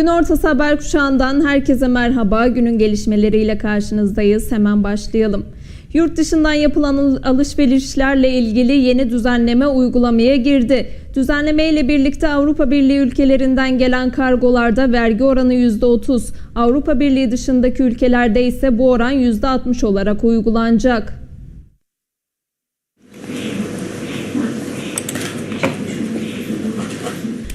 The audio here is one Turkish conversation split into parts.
Gün ortası haber kuşağından herkese merhaba. Günün gelişmeleriyle karşınızdayız. Hemen başlayalım. Yurt dışından yapılan al- alışverişlerle ilgili yeni düzenleme uygulamaya girdi. Düzenleme ile birlikte Avrupa Birliği ülkelerinden gelen kargolarda vergi oranı %30, Avrupa Birliği dışındaki ülkelerde ise bu oran %60 olarak uygulanacak.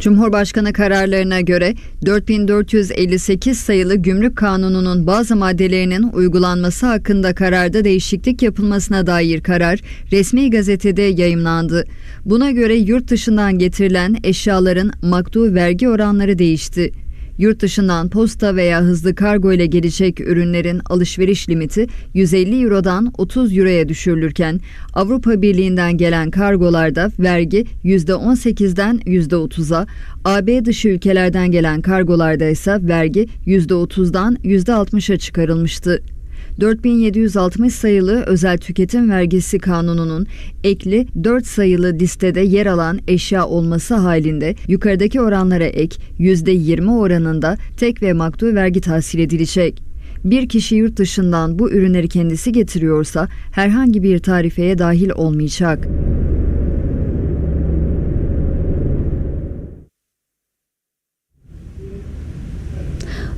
Cumhurbaşkanı kararlarına göre 4458 sayılı Gümrük Kanunu'nun bazı maddelerinin uygulanması hakkında kararda değişiklik yapılmasına dair karar resmi gazetede yayımlandı. Buna göre yurt dışından getirilen eşyaların maktu vergi oranları değişti. Yurt dışından posta veya hızlı kargo ile gelecek ürünlerin alışveriş limiti 150 Euro'dan 30 Euro'ya düşürülürken Avrupa Birliği'nden gelen kargolarda vergi %18'den %30'a, AB dışı ülkelerden gelen kargolarda ise vergi %30'dan %60'a çıkarılmıştı. 4760 sayılı özel tüketim vergisi kanununun ekli 4 sayılı listede yer alan eşya olması halinde yukarıdaki oranlara ek %20 oranında tek ve maktu vergi tahsil edilecek. Bir kişi yurt dışından bu ürünleri kendisi getiriyorsa herhangi bir tarifeye dahil olmayacak.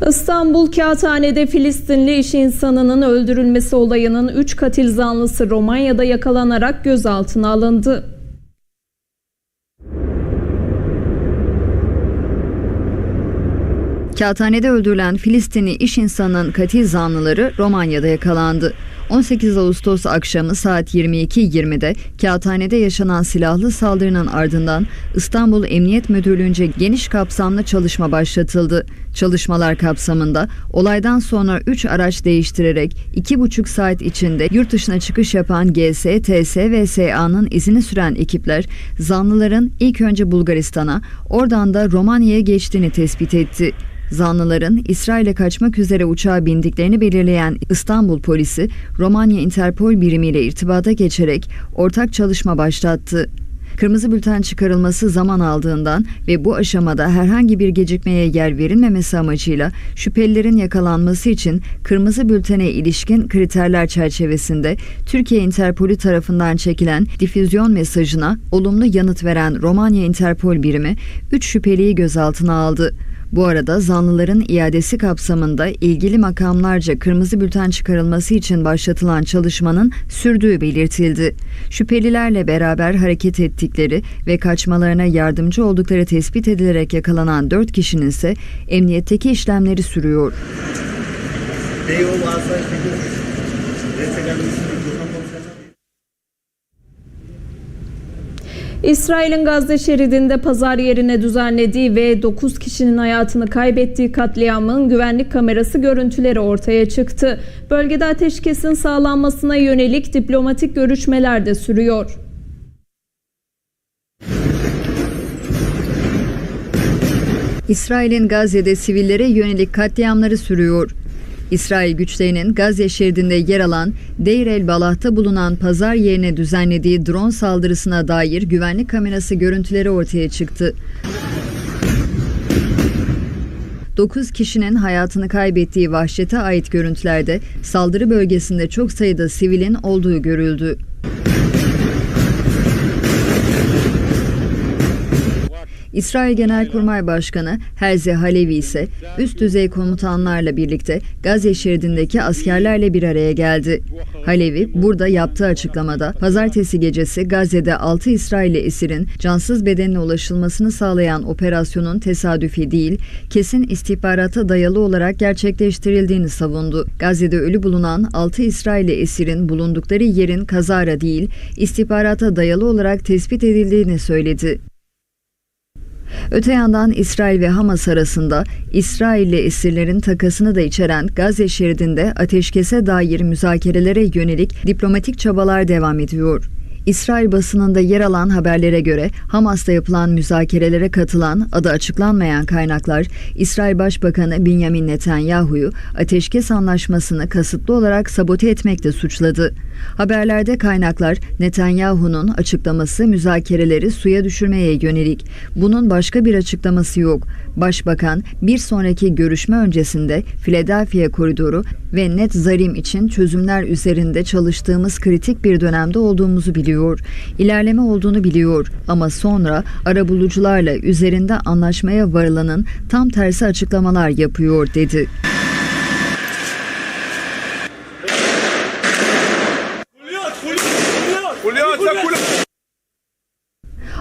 İstanbul Kağıthane'de Filistinli iş insanının öldürülmesi olayının 3 katil zanlısı Romanya'da yakalanarak gözaltına alındı. Kağıthane'de öldürülen Filistinli iş insanının katil zanlıları Romanya'da yakalandı. 18 Ağustos akşamı saat 22.20'de Kağıthane'de yaşanan silahlı saldırının ardından İstanbul Emniyet Müdürlüğü'nce geniş kapsamlı çalışma başlatıldı. Çalışmalar kapsamında olaydan sonra 3 araç değiştirerek 2,5 saat içinde yurt dışına çıkış yapan GS, TS ve SA'nın izini süren ekipler zanlıların ilk önce Bulgaristan'a oradan da Romanya'ya geçtiğini tespit etti. Zanlıların İsrail'e kaçmak üzere uçağa bindiklerini belirleyen İstanbul polisi Romanya Interpol birimiyle irtibata geçerek ortak çalışma başlattı. Kırmızı bülten çıkarılması zaman aldığından ve bu aşamada herhangi bir gecikmeye yer verilmemesi amacıyla şüphelilerin yakalanması için kırmızı bültene ilişkin kriterler çerçevesinde Türkiye Interpolü tarafından çekilen difüzyon mesajına olumlu yanıt veren Romanya Interpol birimi 3 şüpheliyi gözaltına aldı. Bu arada zanlıların iadesi kapsamında ilgili makamlarca kırmızı bülten çıkarılması için başlatılan çalışmanın sürdüğü belirtildi. Şüphelilerle beraber hareket ettikleri ve kaçmalarına yardımcı oldukları tespit edilerek yakalanan 4 kişinin ise emniyetteki işlemleri sürüyor. Beyoğlu İsrail'in Gazze şeridinde pazar yerine düzenlediği ve 9 kişinin hayatını kaybettiği katliamın güvenlik kamerası görüntüleri ortaya çıktı. Bölgede ateşkesin sağlanmasına yönelik diplomatik görüşmeler de sürüyor. İsrail'in Gazze'de sivillere yönelik katliamları sürüyor. İsrail güçlerinin Gazze şeridinde yer alan Deir el Balah'ta bulunan pazar yerine düzenlediği drone saldırısına dair güvenlik kamerası görüntüleri ortaya çıktı. 9 kişinin hayatını kaybettiği vahşete ait görüntülerde saldırı bölgesinde çok sayıda sivilin olduğu görüldü. İsrail Genelkurmay Başkanı Herzi Halevi ise üst düzey komutanlarla birlikte Gazze şeridindeki askerlerle bir araya geldi. Halevi burada yaptığı açıklamada pazartesi gecesi Gazze'de 6 İsrailli esirin cansız bedenine ulaşılmasını sağlayan operasyonun tesadüfi değil, kesin istihbarata dayalı olarak gerçekleştirildiğini savundu. Gazze'de ölü bulunan 6 İsrailli esirin bulundukları yerin kazara değil, istihbarata dayalı olarak tespit edildiğini söyledi. Öte yandan İsrail ve Hamas arasında İsrailli esirlerin takasını da içeren Gazze şeridinde ateşkese dair müzakerelere yönelik diplomatik çabalar devam ediyor. İsrail basınında yer alan haberlere göre Hamas'ta yapılan müzakerelere katılan adı açıklanmayan kaynaklar İsrail Başbakanı Benjamin Netanyahu'yu ateşkes anlaşmasını kasıtlı olarak sabote etmekle suçladı. Haberlerde kaynaklar Netanyahu'nun açıklaması müzakereleri suya düşürmeye yönelik. Bunun başka bir açıklaması yok. Başbakan bir sonraki görüşme öncesinde Philadelphia koridoru ve net zarim için çözümler üzerinde çalıştığımız kritik bir dönemde olduğumuzu biliyor. İlerleme olduğunu biliyor ama sonra arabulucularla üzerinde anlaşmaya varılanın tam tersi açıklamalar yapıyor dedi.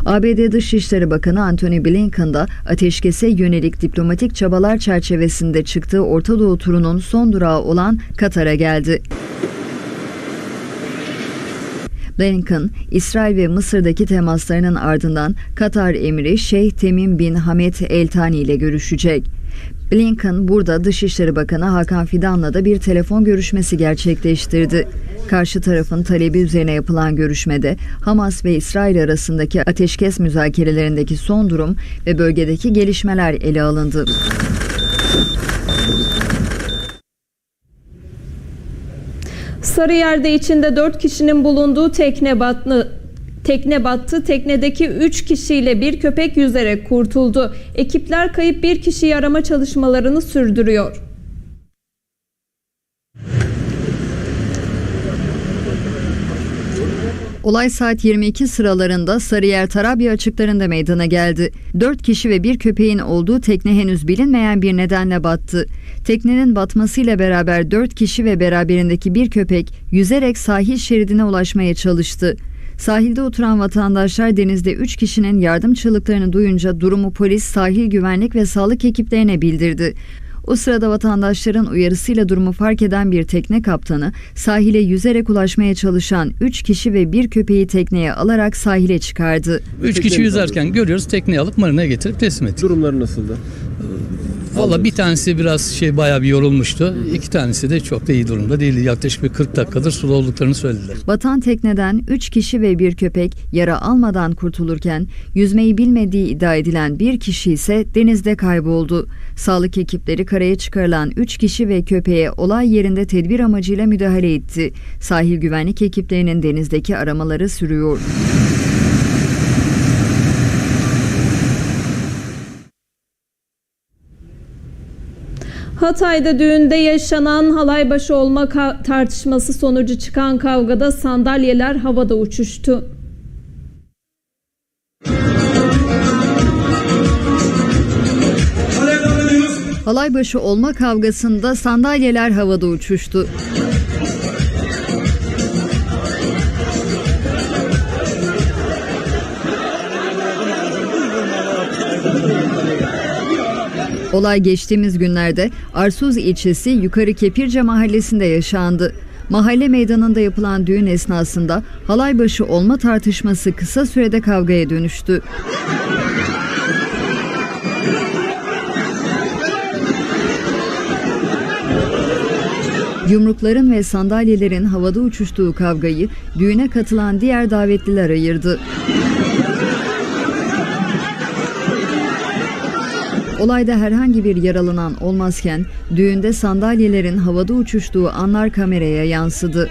ABD Dışişleri Bakanı Antony Blinken da ateşkese yönelik diplomatik çabalar çerçevesinde çıktığı Orta Doğu turunun son durağı olan Katar'a geldi. Blinken, İsrail ve Mısır'daki temaslarının ardından Katar emiri Şeyh Temim bin Hamed El Thani ile görüşecek. Blinken burada Dışişleri Bakanı Hakan Fidan'la da bir telefon görüşmesi gerçekleştirdi. Karşı tarafın talebi üzerine yapılan görüşmede Hamas ve İsrail arasındaki ateşkes müzakerelerindeki son durum ve bölgedeki gelişmeler ele alındı. Sarıyer'de içinde 4 kişinin bulunduğu tekne battı. Tekne battı. Teknedeki 3 kişiyle bir köpek yüzerek kurtuldu. Ekipler kayıp bir kişiyi arama çalışmalarını sürdürüyor. Olay saat 22 sıralarında Sarıyer Tarabya açıklarında meydana geldi. 4 kişi ve bir köpeğin olduğu tekne henüz bilinmeyen bir nedenle battı. Teknenin batmasıyla beraber 4 kişi ve beraberindeki bir köpek yüzerek sahil şeridine ulaşmaya çalıştı. Sahilde oturan vatandaşlar denizde 3 kişinin yardım çığlıklarını duyunca durumu polis, sahil güvenlik ve sağlık ekiplerine bildirdi. O sırada vatandaşların uyarısıyla durumu fark eden bir tekne kaptanı sahile yüzerek ulaşmaya çalışan 3 kişi ve bir köpeği tekneye alarak sahile çıkardı. Üç kişi yüzerken görüyoruz tekneyi alıp marinaya getirip teslim ettik. Durumları nasıldı? Valla bir tanesi biraz şey bayağı bir yorulmuştu. İki tanesi de çok da iyi durumda değildi. Yaklaşık bir 40 dakikadır suda olduklarını söylediler. Batan tekneden 3 kişi ve bir köpek yara almadan kurtulurken yüzmeyi bilmediği iddia edilen bir kişi ise denizde kayboldu. Sağlık ekipleri karaya çıkarılan 3 kişi ve köpeğe olay yerinde tedbir amacıyla müdahale etti. Sahil güvenlik ekiplerinin denizdeki aramaları sürüyor. Hatay'da düğünde yaşanan halaybaşı olma tartışması sonucu çıkan kavgada sandalyeler havada uçuştu. Halaybaşı olma kavgasında sandalyeler havada uçuştu. Olay geçtiğimiz günlerde Arsuz ilçesi Yukarı Kepirce mahallesinde yaşandı. Mahalle meydanında yapılan düğün esnasında halaybaşı olma tartışması kısa sürede kavgaya dönüştü. Yumrukların ve sandalyelerin havada uçuştuğu kavgayı düğüne katılan diğer davetliler ayırdı. Olayda herhangi bir yaralanan olmazken düğünde sandalyelerin havada uçuştuğu anlar kameraya yansıdı.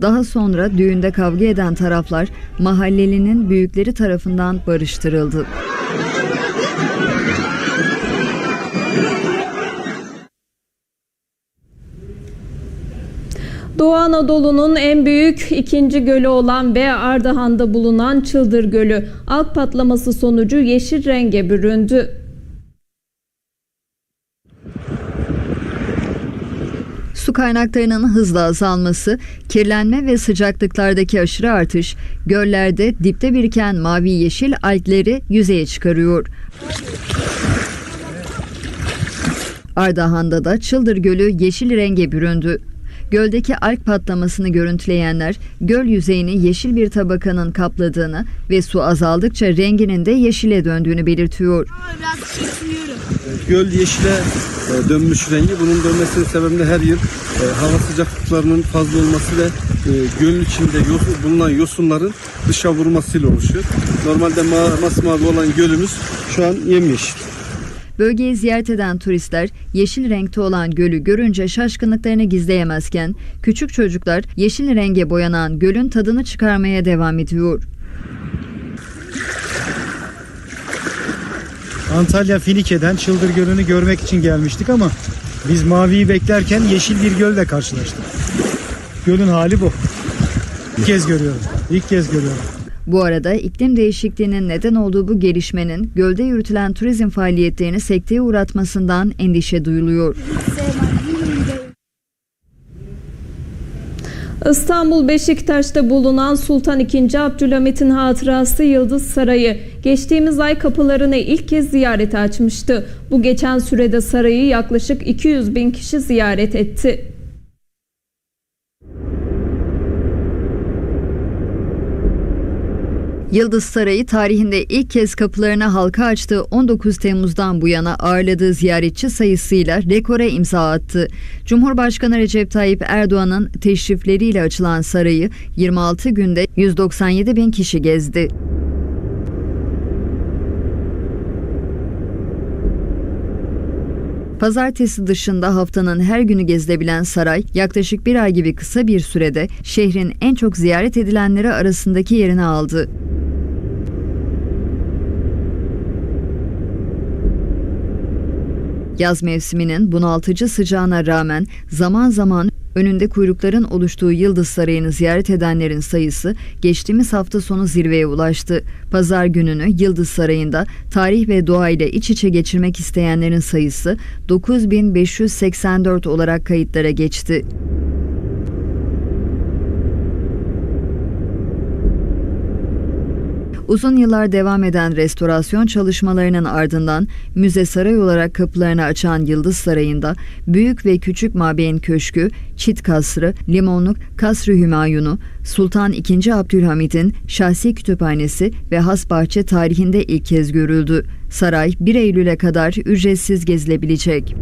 Daha sonra düğünde kavga eden taraflar mahallelinin büyükleri tarafından barıştırıldı. Doğu Anadolu'nun en büyük ikinci gölü olan ve Ardahan'da bulunan Çıldır Gölü alt patlaması sonucu yeşil renge büründü. Su kaynaklarının hızla azalması, kirlenme ve sıcaklıklardaki aşırı artış, göllerde dipte biriken mavi yeşil algleri yüzeye çıkarıyor. Ardahan'da da Çıldır Gölü yeşil renge büründü. Göldeki alg patlamasını görüntüleyenler göl yüzeyini yeşil bir tabakanın kapladığını ve su azaldıkça renginin de yeşile döndüğünü belirtiyor. Biraz. Göl yeşile e, dönmüş rengi. Bunun dönmesinin sebebi de her yıl e, hava sıcaklıklarının fazla olması ve e, gölün içinde yosun, bulunan yosunların dışa vurmasıyla oluşuyor. Normalde ma masmavi olan gölümüz şu an yemyeşil. Bölgeyi ziyaret eden turistler yeşil renkte olan gölü görünce şaşkınlıklarını gizleyemezken küçük çocuklar yeşil renge boyanan gölün tadını çıkarmaya devam ediyor. Antalya Finike'den Çıldır Gölü'nü görmek için gelmiştik ama biz maviyi beklerken yeşil bir gölle karşılaştık. Gölün hali bu. İlk kez görüyorum. İlk kez görüyorum. Bu arada iklim değişikliğinin neden olduğu bu gelişmenin gölde yürütülen turizm faaliyetlerini sekteye uğratmasından endişe duyuluyor. İstanbul Beşiktaş'ta bulunan Sultan II. Abdülhamit'in hatırası Yıldız Sarayı geçtiğimiz ay kapılarını ilk kez ziyarete açmıştı. Bu geçen sürede sarayı yaklaşık 200 bin kişi ziyaret etti. Yıldız Sarayı tarihinde ilk kez kapılarını halka açtığı 19 Temmuz'dan bu yana ağırladığı ziyaretçi sayısıyla rekora imza attı. Cumhurbaşkanı Recep Tayyip Erdoğan'ın teşrifleriyle açılan sarayı 26 günde 197 bin kişi gezdi. Pazartesi dışında haftanın her günü gezilebilen saray yaklaşık bir ay gibi kısa bir sürede şehrin en çok ziyaret edilenleri arasındaki yerini aldı. Yaz mevsiminin bunaltıcı sıcağına rağmen zaman zaman önünde kuyrukların oluştuğu Yıldız Sarayı'nı ziyaret edenlerin sayısı geçtiğimiz hafta sonu zirveye ulaştı. Pazar gününü Yıldız Sarayı'nda tarih ve doğayla iç içe geçirmek isteyenlerin sayısı 9584 olarak kayıtlara geçti. Uzun yıllar devam eden restorasyon çalışmalarının ardından müze saray olarak kapılarını açan Yıldız Sarayı'nda büyük ve küçük Mabeyn Köşkü, Çit Kasrı, Limonluk Kasrı Hümayunu, Sultan II. Abdülhamid'in şahsi kütüphanesi ve has bahçe tarihinde ilk kez görüldü. Saray 1 Eylül'e kadar ücretsiz gezilebilecek.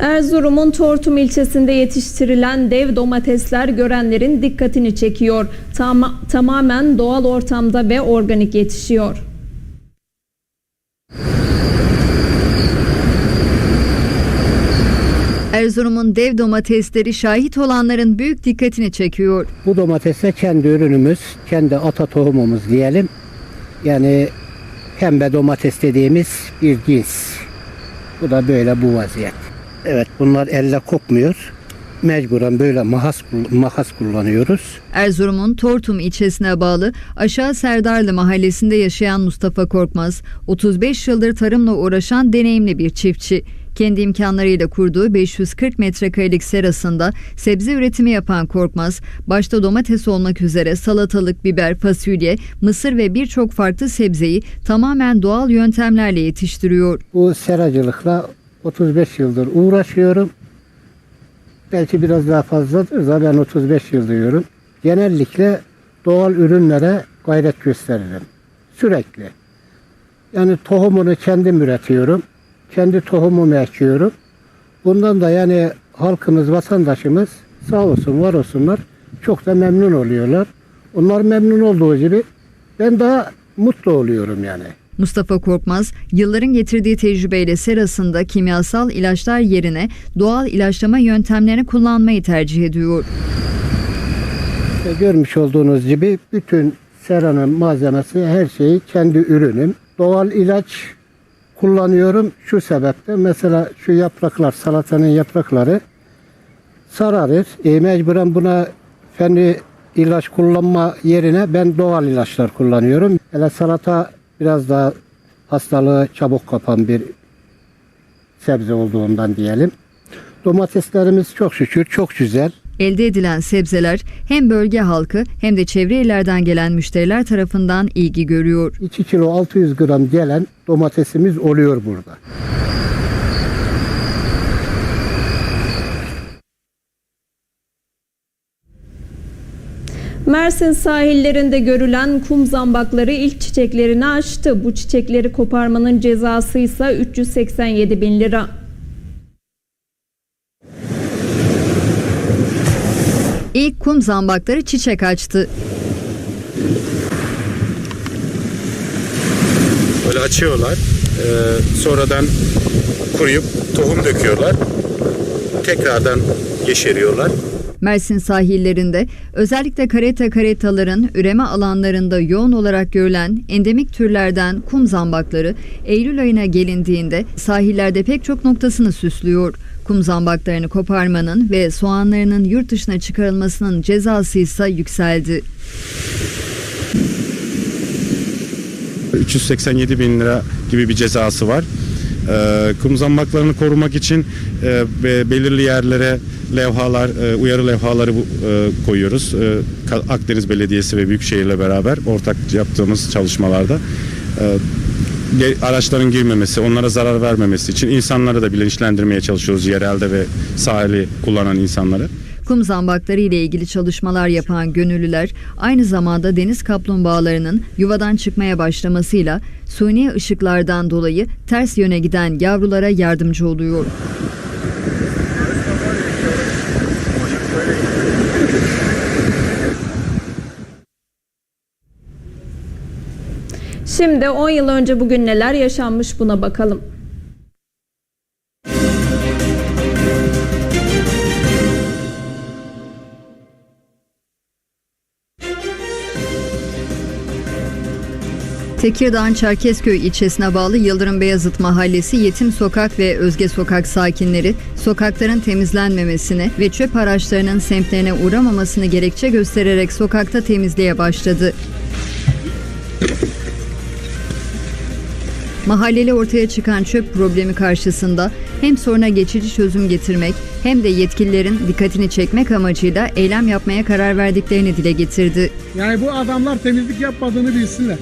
Erzurum'un Tortum ilçesinde yetiştirilen dev domatesler görenlerin dikkatini çekiyor. Tama- tamamen doğal ortamda ve organik yetişiyor. Erzurum'un dev domatesleri şahit olanların büyük dikkatini çekiyor. Bu domates de kendi ürünümüz, kendi ata tohumumuz diyelim. Yani pembe domates dediğimiz bir cins. Bu da böyle bu vaziyet. Evet bunlar elle kopmuyor. Mecburen böyle mahas, makas kullanıyoruz. Erzurum'un Tortum ilçesine bağlı Aşağı Serdarlı mahallesinde yaşayan Mustafa Korkmaz, 35 yıldır tarımla uğraşan deneyimli bir çiftçi. Kendi imkanlarıyla kurduğu 540 metrekarelik serasında sebze üretimi yapan Korkmaz, başta domates olmak üzere salatalık, biber, fasulye, mısır ve birçok farklı sebzeyi tamamen doğal yöntemlerle yetiştiriyor. Bu seracılıkla 35 yıldır uğraşıyorum. Belki biraz daha fazladır da ben 35 yıl diyorum. Genellikle doğal ürünlere gayret gösteririm. Sürekli. Yani tohumunu kendim üretiyorum. Kendi tohumumu ekiyorum. Bundan da yani halkımız, vatandaşımız sağ olsun, var olsunlar çok da memnun oluyorlar. Onlar memnun olduğu gibi ben daha mutlu oluyorum yani. Mustafa Korkmaz, yılların getirdiği tecrübeyle serasında kimyasal ilaçlar yerine doğal ilaçlama yöntemlerini kullanmayı tercih ediyor. İşte görmüş olduğunuz gibi bütün seranın malzemesi her şeyi kendi ürünüm. Doğal ilaç kullanıyorum şu sebeple mesela şu yapraklar salatanın yaprakları sararır. E, mecburen buna fenli ilaç kullanma yerine ben doğal ilaçlar kullanıyorum. Hele salata biraz daha hastalığı çabuk kapan bir sebze olduğundan diyelim. Domateslerimiz çok şükür çok güzel. Elde edilen sebzeler hem bölge halkı hem de çevre illerden gelen müşteriler tarafından ilgi görüyor. 2 kilo 600 gram gelen domatesimiz oluyor burada. Mersin sahillerinde görülen kum zambakları ilk çiçeklerini açtı. Bu çiçekleri koparmanın cezası ise 387 bin lira. İlk kum zambakları çiçek açtı. Böyle açıyorlar. Ee, sonradan kuruyup tohum döküyorlar. Tekrardan yeşeriyorlar. Mersin sahillerinde özellikle kareta karetaların üreme alanlarında yoğun olarak görülen endemik türlerden kum zambakları Eylül ayına gelindiğinde sahillerde pek çok noktasını süslüyor. Kum zambaklarını koparmanın ve soğanlarının yurt dışına çıkarılmasının cezası ise yükseldi. 387 bin lira gibi bir cezası var. Ee, kum zambaklarını korumak için e, be- belirli yerlere levhalar, e, uyarı levhaları e, koyuyoruz. E, Akdeniz Belediyesi ve Büyükşehir'le beraber ortak yaptığımız çalışmalarda e, araçların girmemesi, onlara zarar vermemesi için insanları da bilinçlendirmeye çalışıyoruz yerelde ve sahili kullanan insanları. Kum zambakları ile ilgili çalışmalar yapan gönüllüler aynı zamanda deniz kaplumbağalarının yuvadan çıkmaya başlamasıyla suni ışıklardan dolayı ters yöne giden yavrulara yardımcı oluyor. Şimdi 10 yıl önce bugün neler yaşanmış buna bakalım. Tekirdağ'ın Çerkezköy ilçesine bağlı Yıldırım Beyazıt Mahallesi Yetim Sokak ve Özge Sokak sakinleri sokakların temizlenmemesini ve çöp araçlarının semtlerine uğramamasını gerekçe göstererek sokakta temizliğe başladı. Mahalleli ortaya çıkan çöp problemi karşısında hem soruna geçici çözüm getirmek hem de yetkililerin dikkatini çekmek amacıyla eylem yapmaya karar verdiklerini dile getirdi. Yani bu adamlar temizlik yapmadığını bilsinler.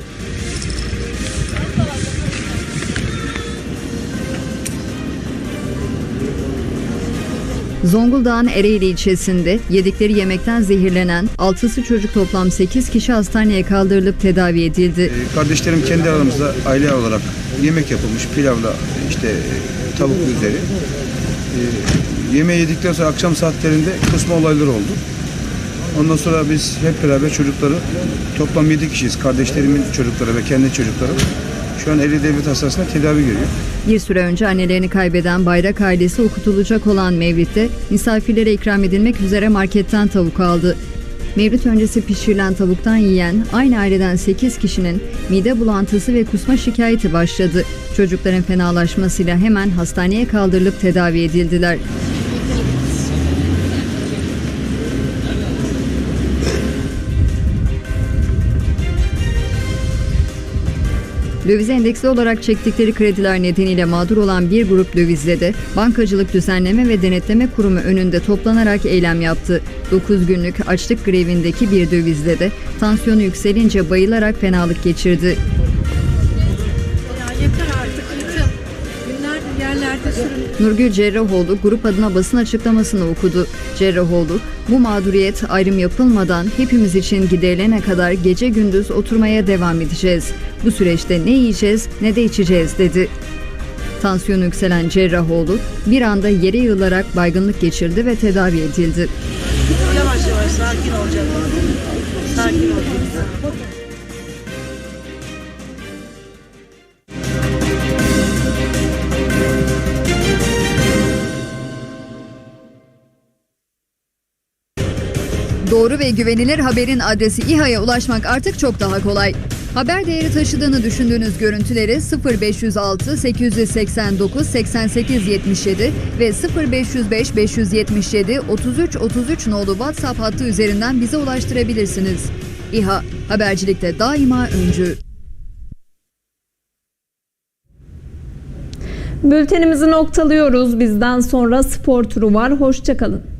Zonguldak'ın Ereğli ilçesinde yedikleri yemekten zehirlenen 6'sı çocuk toplam 8 kişi hastaneye kaldırılıp tedavi edildi. Ee, Kardeşlerim kendi aramızda aile olarak yemek yapılmış pilavla işte e, tavuk üzeri. Ee, yemeği yedikten sonra akşam saatlerinde kısma olayları oldu. Ondan sonra biz hep beraber çocukları toplam 7 kişiyiz. Kardeşlerimin çocukları ve kendi çocuklarım. Şu an Ereğli Devlet Hastanesi'nde tedavi görüyor. Bir süre önce annelerini kaybeden Bayrak ailesi okutulacak olan Mevlid'de misafirlere ikram edilmek üzere marketten tavuk aldı. Mevlid öncesi pişirilen tavuktan yiyen aynı aileden 8 kişinin mide bulantısı ve kusma şikayeti başladı. Çocukların fenalaşmasıyla hemen hastaneye kaldırılıp tedavi edildiler. Döviz endeksli olarak çektikleri krediler nedeniyle mağdur olan bir grup dövizle de Bankacılık Düzenleme ve Denetleme Kurumu önünde toplanarak eylem yaptı. 9 günlük açlık grevindeki bir dövizle de tansiyonu yükselince bayılarak fenalık geçirdi. Nurgül Cerrahoğlu grup adına basın açıklamasını okudu. Cerrahoğlu, bu mağduriyet ayrım yapılmadan hepimiz için giderilene kadar gece gündüz oturmaya devam edeceğiz. Bu süreçte ne yiyeceğiz ne de içeceğiz dedi. Tansiyonu yükselen Cerrahoğlu bir anda yere yığılarak baygınlık geçirdi ve tedavi edildi. Yavaş yavaş sakin olacak. Ve güvenilir haberin adresi İHA'ya ulaşmak artık çok daha kolay. Haber değeri taşıdığını düşündüğünüz görüntüleri 0506 889 88 77 ve 0505 577 33 33 nolu WhatsApp hattı üzerinden bize ulaştırabilirsiniz. İHA, habercilikte daima öncü. Bültenimizi noktalıyoruz. Bizden sonra spor turu var. Hoşçakalın.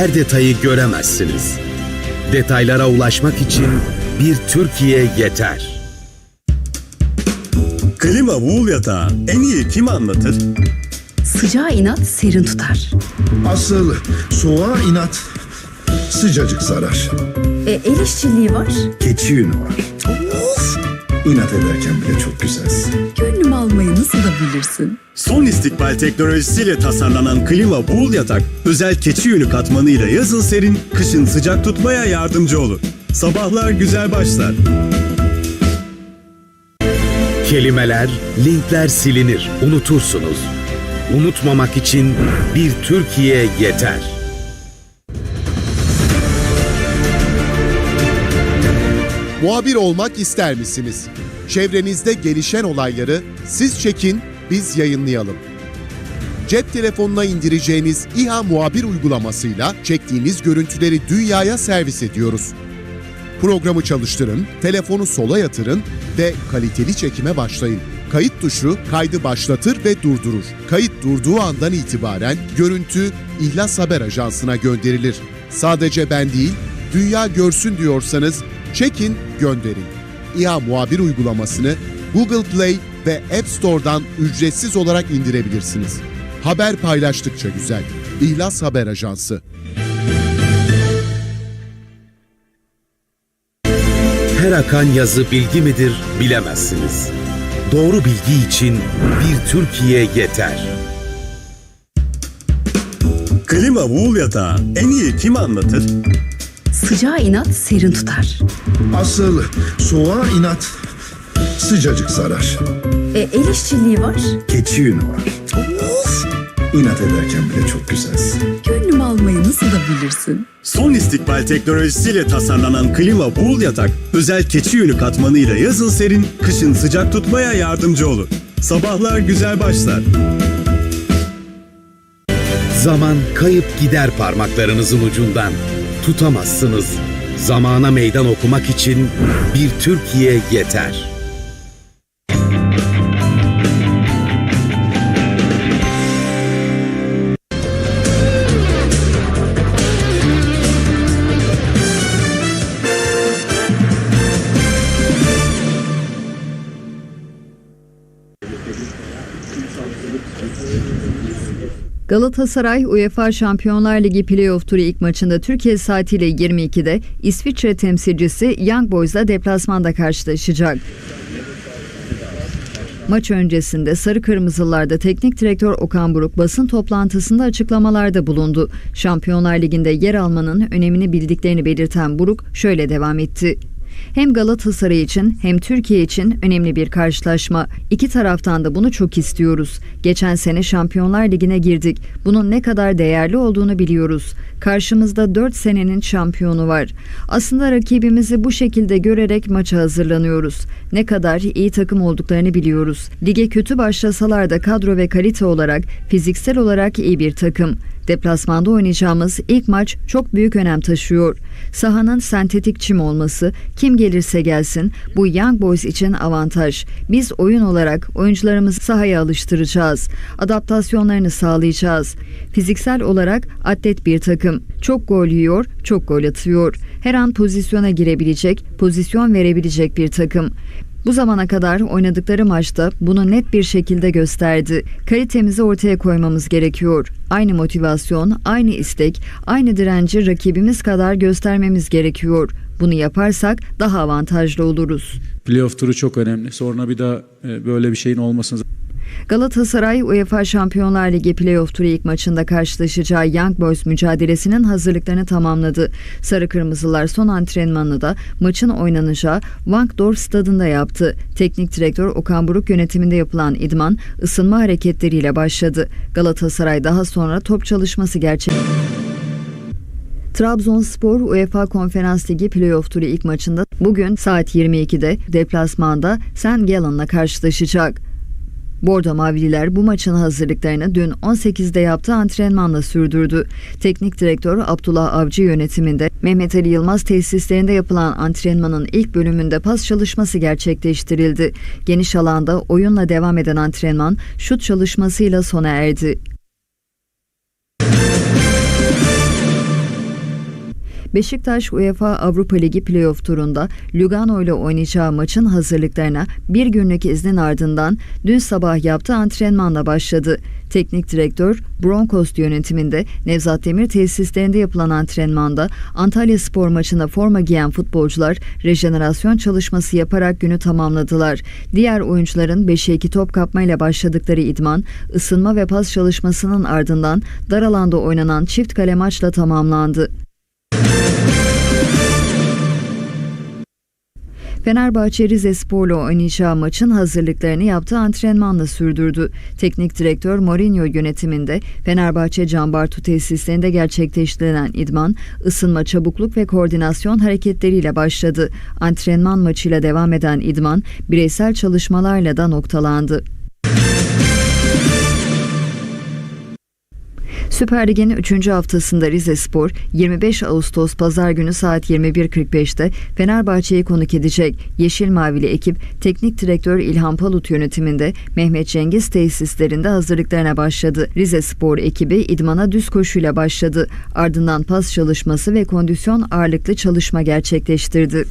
Her detayı göremezsiniz. Detaylara ulaşmak için bir Türkiye yeter. Klima Wool yatağı en iyi kim anlatır? Sıcağa inat serin tutar. Asıl soğuğa inat sıcacık sarar. E, el işçiliği var. Keçi yünü var. Of! İnat ederken bile çok güzelsin. Gönlüm almayı nasıl da bilirsin. Son istikbal teknolojisiyle tasarlanan klima Wool yatak özel keçi yünü katmanıyla yazın serin, kışın sıcak tutmaya yardımcı olur. Sabahlar güzel başlar. Kelimeler, linkler silinir, unutursunuz. Unutmamak için bir Türkiye yeter. Muhabir olmak ister misiniz? Çevrenizde gelişen olayları siz çekin, biz yayınlayalım. Cep telefonuna indireceğiniz İHA Muhabir uygulamasıyla çektiğiniz görüntüleri dünyaya servis ediyoruz. Programı çalıştırın, telefonu sola yatırın ve kaliteli çekime başlayın. Kayıt tuşu kaydı başlatır ve durdurur. Kayıt durduğu andan itibaren görüntü İhlas Haber Ajansı'na gönderilir. Sadece ben değil, dünya görsün diyorsanız çekin, gönderin. İHA Muhabir uygulamasını Google Play ve App Store'dan ücretsiz olarak indirebilirsiniz. Haber paylaştıkça güzel. İhlas Haber Ajansı. Her akan yazı bilgi midir bilemezsiniz. Doğru bilgi için bir Türkiye yeter. Klima Wool yatağı en iyi kim anlatır? Sıcağa inat serin tutar. Asıl soğuğa inat sıcacık sarar. E, el işçiliği var. Keçi yünü var. Of! İnat ederken bile çok güzelsin. Gönlüm almayı nasıl da bilirsin. Son istikbal teknolojisiyle tasarlanan klima Wool yatak özel keçi yünü katmanıyla yazın serin, kışın sıcak tutmaya yardımcı olur. Sabahlar güzel başlar. Zaman kayıp gider parmaklarınızın ucundan. Tutamazsınız. Zamana meydan okumak için bir Türkiye yeter. Galatasaray UEFA Şampiyonlar Ligi Playoff turu ilk maçında Türkiye saatiyle 22'de İsviçre temsilcisi Young Boys'la deplasmanda karşılaşacak. Maç öncesinde Sarı Kırmızılar'da teknik direktör Okan Buruk basın toplantısında açıklamalarda bulundu. Şampiyonlar Ligi'nde yer almanın önemini bildiklerini belirten Buruk şöyle devam etti. Hem Galatasaray için hem Türkiye için önemli bir karşılaşma. İki taraftan da bunu çok istiyoruz. Geçen sene Şampiyonlar Ligi'ne girdik. Bunun ne kadar değerli olduğunu biliyoruz. Karşımızda 4 senenin şampiyonu var. Aslında rakibimizi bu şekilde görerek maça hazırlanıyoruz. Ne kadar iyi takım olduklarını biliyoruz. Lige kötü başlasalar da kadro ve kalite olarak, fiziksel olarak iyi bir takım. Deplasmanda oynayacağımız ilk maç çok büyük önem taşıyor. Sahanın sentetik çim olması, kim gelirse gelsin bu Young Boys için avantaj. Biz oyun olarak oyuncularımızı sahaya alıştıracağız. Adaptasyonlarını sağlayacağız. Fiziksel olarak atlet bir takım. Çok gol yiyor, çok gol atıyor. Her an pozisyona girebilecek, pozisyon verebilecek bir takım. Bu zamana kadar oynadıkları maçta bunu net bir şekilde gösterdi. Kalitemizi ortaya koymamız gerekiyor. Aynı motivasyon, aynı istek, aynı direnci rakibimiz kadar göstermemiz gerekiyor. Bunu yaparsak daha avantajlı oluruz. Playoff turu çok önemli. Sonra bir daha e, böyle bir şeyin olmasını Galatasaray UEFA Şampiyonlar Ligi playoff turu ilk maçında karşılaşacağı Young Boys mücadelesinin hazırlıklarını tamamladı. Sarı Kırmızılar son antrenmanını da maçın oynanacağı Wankdorf stadında yaptı. Teknik direktör Okan Buruk yönetiminde yapılan idman ısınma hareketleriyle başladı. Galatasaray daha sonra top çalışması gerçek. Trabzonspor UEFA Konferans Ligi playoff turu ilk maçında bugün saat 22'de deplasmanda St. Gallen'la karşılaşacak. Bordo Mavililer bu maçın hazırlıklarını dün 18'de yaptığı antrenmanla sürdürdü. Teknik direktör Abdullah Avcı yönetiminde Mehmet Ali Yılmaz tesislerinde yapılan antrenmanın ilk bölümünde pas çalışması gerçekleştirildi. Geniş alanda oyunla devam eden antrenman şut çalışmasıyla sona erdi. Beşiktaş UEFA Avrupa Ligi playoff turunda Lugano ile oynayacağı maçın hazırlıklarına bir günlük iznin ardından dün sabah yaptığı antrenmanla başladı. Teknik direktör Broncos yönetiminde Nevzat Demir tesislerinde yapılan antrenmanda Antalya Spor maçına forma giyen futbolcular rejenerasyon çalışması yaparak günü tamamladılar. Diğer oyuncuların 5'e 2 top kapmayla başladıkları idman, ısınma ve pas çalışmasının ardından dar alanda oynanan çift kale maçla tamamlandı. Fenerbahçe Rize Spor'la oynayacağı maçın hazırlıklarını yaptığı antrenmanla sürdürdü. Teknik direktör Mourinho yönetiminde Fenerbahçe Cambartu tesislerinde gerçekleştirilen idman, ısınma, çabukluk ve koordinasyon hareketleriyle başladı. Antrenman maçıyla devam eden idman, bireysel çalışmalarla da noktalandı. Süper Lig'in 3. haftasında Rize Spor 25 Ağustos Pazar günü saat 21.45'te Fenerbahçe'yi konuk edecek. Yeşil Mavili ekip teknik direktör İlhan Palut yönetiminde Mehmet Cengiz tesislerinde hazırlıklarına başladı. Rize Spor ekibi idmana düz koşuyla başladı. Ardından pas çalışması ve kondisyon ağırlıklı çalışma gerçekleştirdi.